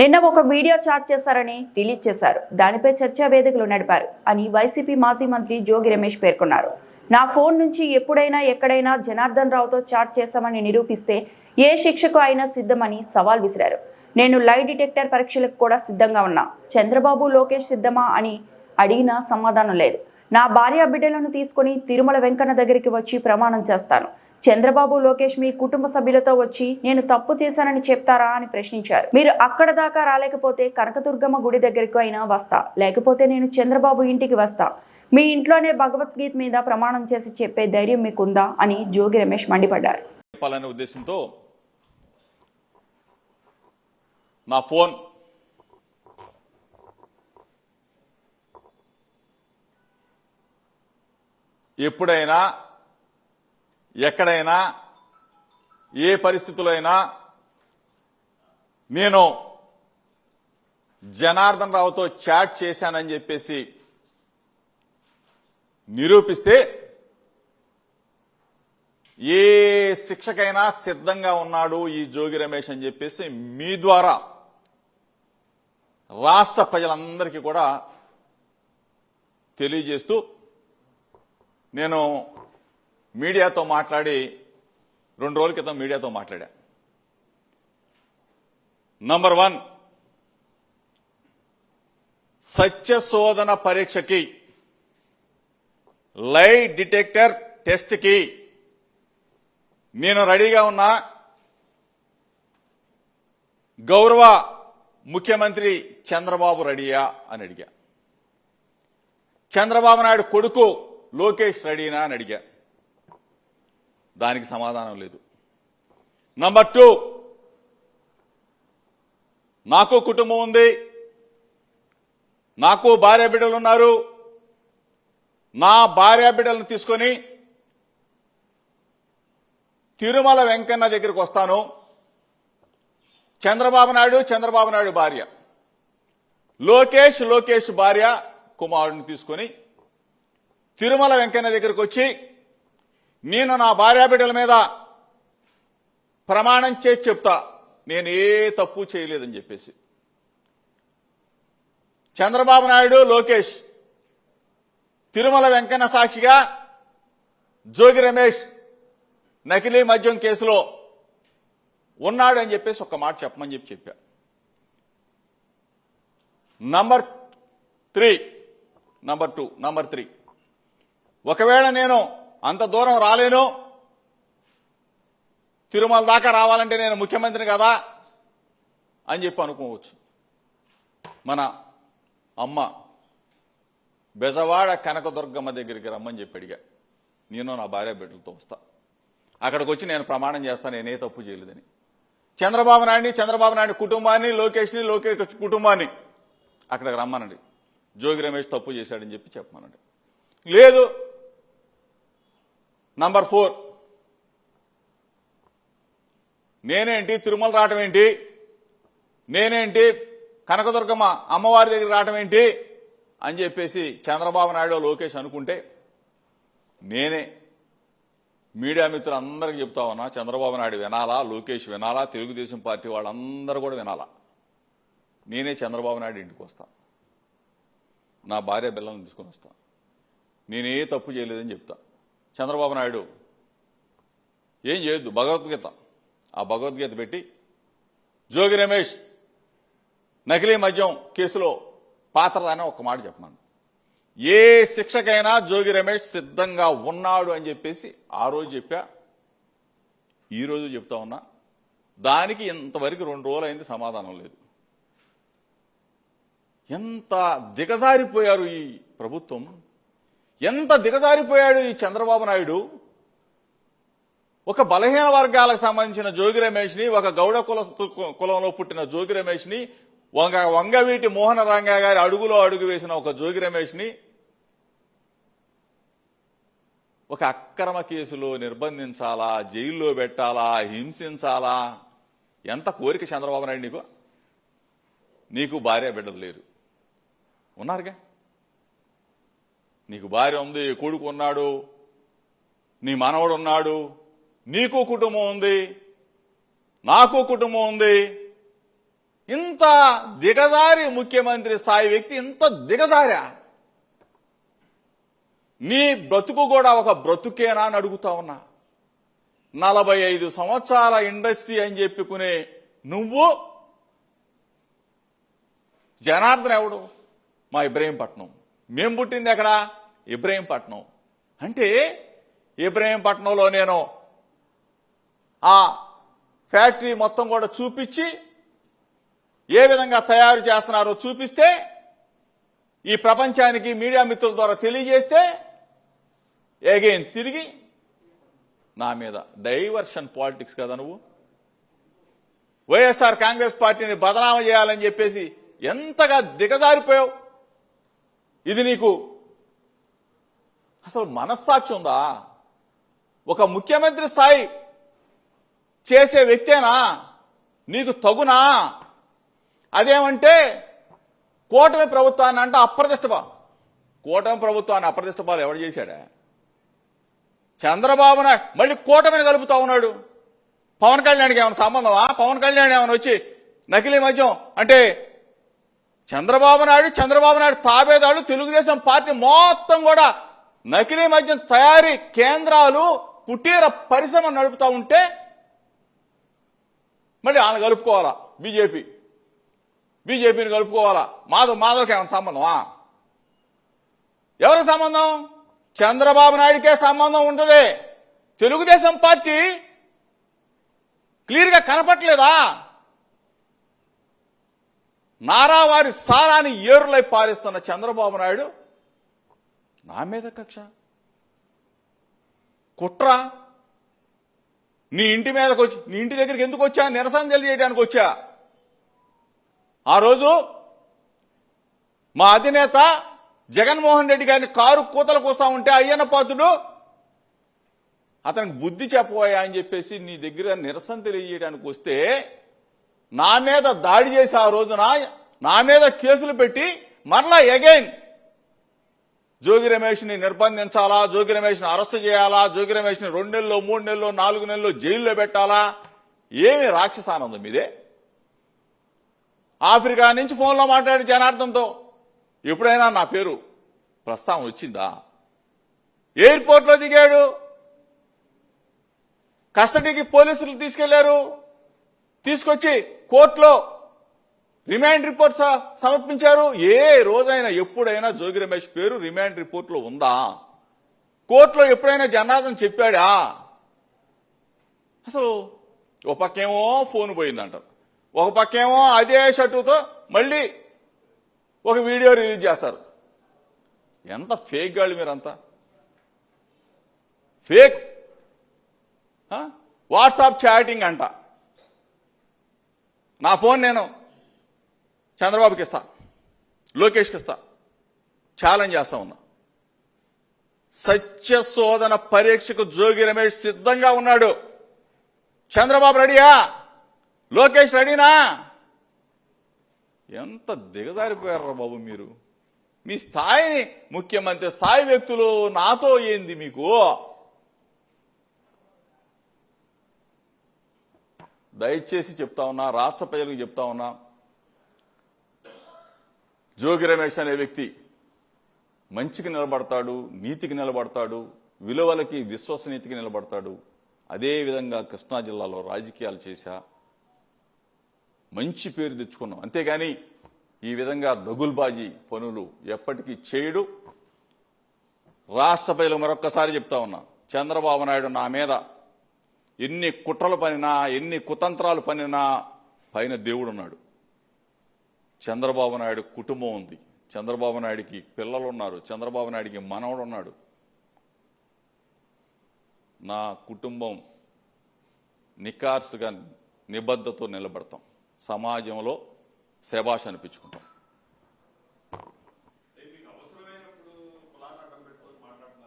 నిన్న ఒక video chat చేశారని రిలీజ్ చేశారు. దానిపై చర్చా వేదికలు నడిపారు అని వైసీపీ మాజీ మంత్రి జోగి రమేష్ పేర్కొన్నారు. నా ఫోన్ నుంచి ఎప్పుడైనా ఎక్కడైనా జనార్దన్ రావుతో చాట్ చేశామని నిరూపిస్తే ఏ శిక్షకు అయినా సిద్ధమని సవాల్ విసిరారు. నేను లై డిటెక్టర్ పరీక్షలకు కూడా సిద్ధంగా ఉన్నా. చంద్రబాబు లోకేష్ సిద్ధమా అని అడిగినా సమాధానం లేదు. నా భార్య బిడ్డలను తీసుకొని తిరుమల వెంకన్న దగ్గరికి వచ్చి ప్రమాణం చేస్తాను. చంద్రబాబు లోకేష్ మీ కుటుంబ సభ్యులతో వచ్చి నేను తప్పు చేశానని చెప్తారా అని ప్రశ్నించారు. మీరు అక్కడ దాకా రాలేకపోతే కనకదుర్గమ్మ గుడి దగ్గరికి అయినా వస్తా. లేకపోతే నేను చంద్రబాబు ఇంటికి వస్తా. మీ ఇంట్లోనే భగవద్గీత మీద ప్రమాణం చేసి చెప్పే ధైర్యం మీకుందా అని జోగి రమేష్ మండిపడ్డారు. చెప్పాలనే ఉద్దేశంతో నా ఫోన్ ఎప్పుడైనా ఎక్కడైనా ఏ పరిస్థితుల్లో అయినా నేను జనార్దన్ రావుతో చాట్ చేశానని చెప్పేసి నిరూపిస్తే ఏ శిక్షకైనా సిద్ధంగా ఉన్నాడు ఈ జోగి రమేష్ అని చెప్పేసి మీ ద్వారా రాష్ట్ర ప్రజలందరికీ కూడా తెలియజేస్తూ నేను మీడియాతో మాట్లాడి రెండు రోజుల క్రితం మీడియాతో మాట్లాడా. నంబర్ వన్ సత్యశోధన పరీక్షకి లై డిటెక్టర్ టెస్ట్కి నేను రెడీగా ఉన్నా. గౌరవ ముఖ్యమంత్రి చంద్రబాబు రెడీయా అని అడిగా. చంద్రబాబు నాయుడు కొడుకు లోకేష్ రెడీనా అని అడిగా. దానికి సమాధానం లేదు. నంబర్ టూ నాకు కుటుంబం ఉంది. నాకు భార్య బిడ్డలు ఉన్నారు. నా భార్య బిడ్డలను తీసుకొని తిరుమల వెంకన్న దగ్గరికి వస్తాను. చంద్రబాబు నాయుడు చంద్రబాబు నాయుడు భార్య. లోకేష్ లోకేష్ భార్య కుమారుడిని తీసుకొని తిరుమల వెంకన్న దగ్గరికి వచ్చి నేను నా భార్య బిడ్డల మీద ప్రమాణం చేసి చెప్తా. నేను ఏ తప్పు చేయలేదని చెప్పేసి. చంద్రబాబు నాయుడు లోకేష్ తిరుమల వెంకన్న సాక్షిగా జోగి రమేష్ నకిలీ మద్యం కేసులో ఉన్నాడు అని చెప్పేసి ఒక మాట చెప్పమని చెప్పి చెప్పా. Number three number two number three. ఒకవేళ నేను అంత దూరం రాలేను. తిరుమల దాకా రావాలంటే నేను ముఖ్యమంత్రిని కదా అని చెప్పి అనుకోవచ్చు. మన అమ్మ బెజవాడ కనకదుర్గమ్మ దగ్గరికి రమ్మని చెప్పి అడిగా. నేను నా భార్య బిడ్డలతో వస్తా. అక్కడికి వచ్చి నేను ప్రమాణం చేస్తాను నేనే తప్పు చేయలేదని. చంద్రబాబు నాయుడిని చంద్రబాబు నాయుడు కుటుంబాన్ని లోకేష్ని లోకేష్ కుటుంబాన్ని అక్కడికి రమ్మనండి. జోగి రమేష్ తప్పు చేశాడని చెప్పి చెప్పమనండి. లేదు నంబర్ ఫోర్ నేనేంటి? తిరుమల రావటం ఏంటి? నేనేంటి? కనకదుర్గమ్మ అమ్మవారి దగ్గర రావటం ఏంటి? అని చెప్పేసి చంద్రబాబు నాయుడు లోకేష్ అనుకుంటే నేనే మీడియా మిత్రులందరికీ చెప్తా ఉన్నా చంద్రబాబు నాయుడు వినాలా లోకేష్ వినాలా తెలుగుదేశం పార్టీ వాళ్ళందరూ కూడా వినాలా. నేనే చంద్రబాబు నాయుడు ఇంటికి వస్తాను నా భార్య బిల్లను తీసుకొని వస్తాను నేనే తప్పు చేయలేదని చెప్తా. చంద్రబాబు నాయుడు. ఏం చేయొద్దు భగవద్గీత. ఆ భగవద్గీత పెట్టి జోగి రమేష్ నకిలీ మద్యం కేసులో పాత్రదని ఒక మాట చెప్పమను. ఏ శిక్షకైనా జోగి రమేష్ సిద్ధంగా ఉన్నాడు అని చెప్పేసి ఆ రోజు చెప్పా. ఈ రోజు చెప్తా ఉన్నా దానికి ఇంతవరకు రెండు రోజులు అయింది సమాధానం లేదు. ఎంత దిగజారిపోయారు ఈ ప్రభుత్వం. ఎంత దిగజారిపోయాడు ఈ చంద్రబాబు నాయుడు? ఒక బలహీన వర్గాలకు సంబంధించిన జోగి రమేష్ని ఒక గౌడ కుల కులంలో పుట్టిన జోగి రమేష్ని వంగ వంగవీటి మోహన రంగా గారి అడుగులో అడుగు వేసిన ఒక జోగి రమేష్ని ఒక అక్రమ కేసులో నిర్బంధించాలా జైల్లో పెట్టాలా హింసించాలా? ఎంత కోరిక చంద్రబాబు నాయుడు నీకు? నీకు భార్య బిడ్డలు లేరు. ఉన్నారుగా? నీకు భార్య ఉంది కొడుకు ఉన్నాడు నీ మనవడు ఉన్నాడు నీకు కుటుంబం ఉంది నాకు కుటుంబం ఉంది. ఇంత దిగజారి ముఖ్యమంత్రి స్థాయి వ్యక్తి ఇంత దిగజారా? నీ బ్రతుకు కూడా ఒక బ్రతుకేనా అని అడుగుతా ఉన్నా. నలభై ఐదు సంవత్సరాల ఇండస్ట్రీ అని చెప్పుకునే నువ్వు జనార్దన్ ఎవడు? మా ఇబ్రహీంపట్నం. మేం పుట్టింది ఎక్కడ? ఇబ్రహీంపట్నం. అంటే ఇబ్రహీంపట్నంలో నేను ఆ ఫ్యాక్టరీ మొత్తం కూడా చూపించి ఏ విధంగా తయారు చేస్తున్నారో చూపిస్తే ఈ ప్రపంచానికి మీడియా మిత్రుల ద్వారా తెలియజేస్తే ఏగైన్ తిరిగి నా మీద డైవర్షన్ పాలిటిక్స్ కదా నువ్వు? వైఎస్ఆర్ కాంగ్రెస్ పార్టీని బదనామ చేయాలని చెప్పేసి ఎంతగా దిగజారిపోయావు? ఇది నీకు అసలు మనస్సాక్షి ఉందా? ఒక ముఖ్యమంత్రి స్థాయి చేసే వ్యక్తేనా? నీకు తగునా? అదేమంటే కూటమి ప్రభుత్వాన్ని అంటే అప్రదిష్టపా కూటమి ప్రభుత్వాన్ని అప్రదిష్టపాలు ఎవడు చేశాడా? చంద్రబాబు నాయుడు మళ్ళీ కూటమిని కలుపుతా ఉన్నాడు. పవన్ కళ్యాణ్కి ఏమైనా సంబంధమా? పవన్ కళ్యాణ్ ఏమైనా వచ్చి నకిలీ మద్యం అంటే చంద్రబాబు నాయుడు చంద్రబాబు నాయుడు తాబేదాడు తెలుగుదేశం పార్టీ మొత్తం కూడా నకిలీ మద్యం తయారీ కేంద్రాలు కుటీర పరిశ్రమ నడుపుతా ఉంటే మళ్ళీ ఆయన కలుపుకోవాలా? బీజేపీ. బీజేపీని కలుపుకోవాలా? మాధవ్ మాధవ్కి ఏమైనా సంబంధమా? ఎవరికి సంబంధం? చంద్రబాబు నాయుడికే సంబంధం ఉంటుంది. తెలుగుదేశం పార్టీ క్లియర్గా కనపట్లేదా నారావారి సారాన్ని ఏరులై పాలిస్తున్న చంద్రబాబు నాయుడు నా మీద కక్ష? కుట్ర? నీ ఇంటి మీదకి వచ్చి నీ ఇంటి దగ్గరికి ఎందుకు వచ్చా? నిరసన తెలియజేయడానికి వచ్చా? ఆ రోజు మా అధినేత జగన్మోహన్ రెడ్డి గారిని కారు కూతలకు వస్తా ఉంటే అయ్యన్న పాత్రుడు అతనికి బుద్ధి చెప్పబోయా అని చెప్పేసి నీ దగ్గర నిరసన తెలియజేయడానికి వస్తే నా మీద దాడి చేసి ఆ రోజున నా మీద కేసులు పెట్టి మరలా ఎగైన్ జోగి రమేష్ని నిర్బంధించాలా? జోగి రమేష్ని అరెస్ట్ చేయాలా? జోగి రమేష్ని రెండు నెలలు మూడు నెలలు నాలుగు నెలలు జైల్లో పెట్టాలా? ఏమి రాక్షసానందం ఇదే? ఆఫ్రికా నుంచి ఫోన్లో మాట్లాడి జనార్దంతో ఎప్పుడైనా నా పేరు ప్రస్తావన వచ్చిందా? ఎయిర్పోర్ట్లో దిగాడు. కస్టడీకి పోలీసులు తీసుకెళ్ళారు. తీసుకొచ్చి కోర్టులో రిమాండ్ రిపోర్ట్ సమర్పించారు? ఏ రోజైనా ఎప్పుడైనా జోగి రమేష్ పేరు రిమాండ్ రిపోర్ట్లో ఉందా? కోర్టులో ఎప్పుడైనా జనార్దన్ చెప్పాడా? అసలు ఒక పక్కేమో ఫోన్ పోయిందంటారు. ఒక పక్కేమో అదే షర్టుతో మళ్ళీ ఒక వీడియో రిలీజ్ చేస్తారు. ఎంత ఫేక్ గాళ్ళు మీరంతా? ఫేక్. వాట్సాప్ చాటింగ్ అంట. నా ఫోన్ నేను చంద్రబాబుకి ఇస్తా. లోకేష్కి ఇస్తా. ఛాలెంజ్ చేస్తా ఉన్నా. సత్య శోధన పరీక్షకు జోగి రమేష్ సిద్ధంగా ఉన్నాడు. చంద్రబాబు రెడీయా? లోకేష్ రెడీనా? ఎంత దిగజారిపోయారా బాబు మీరు? మీ స్థాయిని ముఖ్యమంత్రి స్థాయి వ్యక్తులు నాతో ఏంది మీకు? దయచేసి చెప్తా ఉన్నా రాష్ట్ర ప్రజలకు చెప్తా ఉన్నా జోగి రమేష్ అనే వ్యక్తి మంచికి నిలబడతాడు నీతికి నిలబడతాడు విలువలకి విశ్వసనీయతకి నిలబడతాడు. అదే విధంగా కృష్ణా జిల్లాలో రాజకీయాలు చేశా. మంచి పేరు తెచ్చుకున్నాం. అంతేగాని ఈ విధంగా దగుల్బాజీ పనులు ఎప్పటికీ చేయడు. రాష్ట్ర ప్రజలు మరొక్కసారి చెప్తా ఉన్నా చంద్రబాబు నాయుడు నా మీద ఎన్ని కుట్రలు పనినా ఎన్ని కుతంత్రాలు పనినా పైన దేవుడున్నాడు. చంద్రబాబు నాయుడు కుటుంబం ఉంది. చంద్రబాబు నాయుడికి పిల్లలు ఉన్నారు చంద్రబాబు నాయుడికి మనవడు ఉన్నాడు. నా కుటుంబం నికార్సుగా నిబద్ధతో నిలబడతాం. సమాజంలో శబాష్ అనిపించుకుంటాం.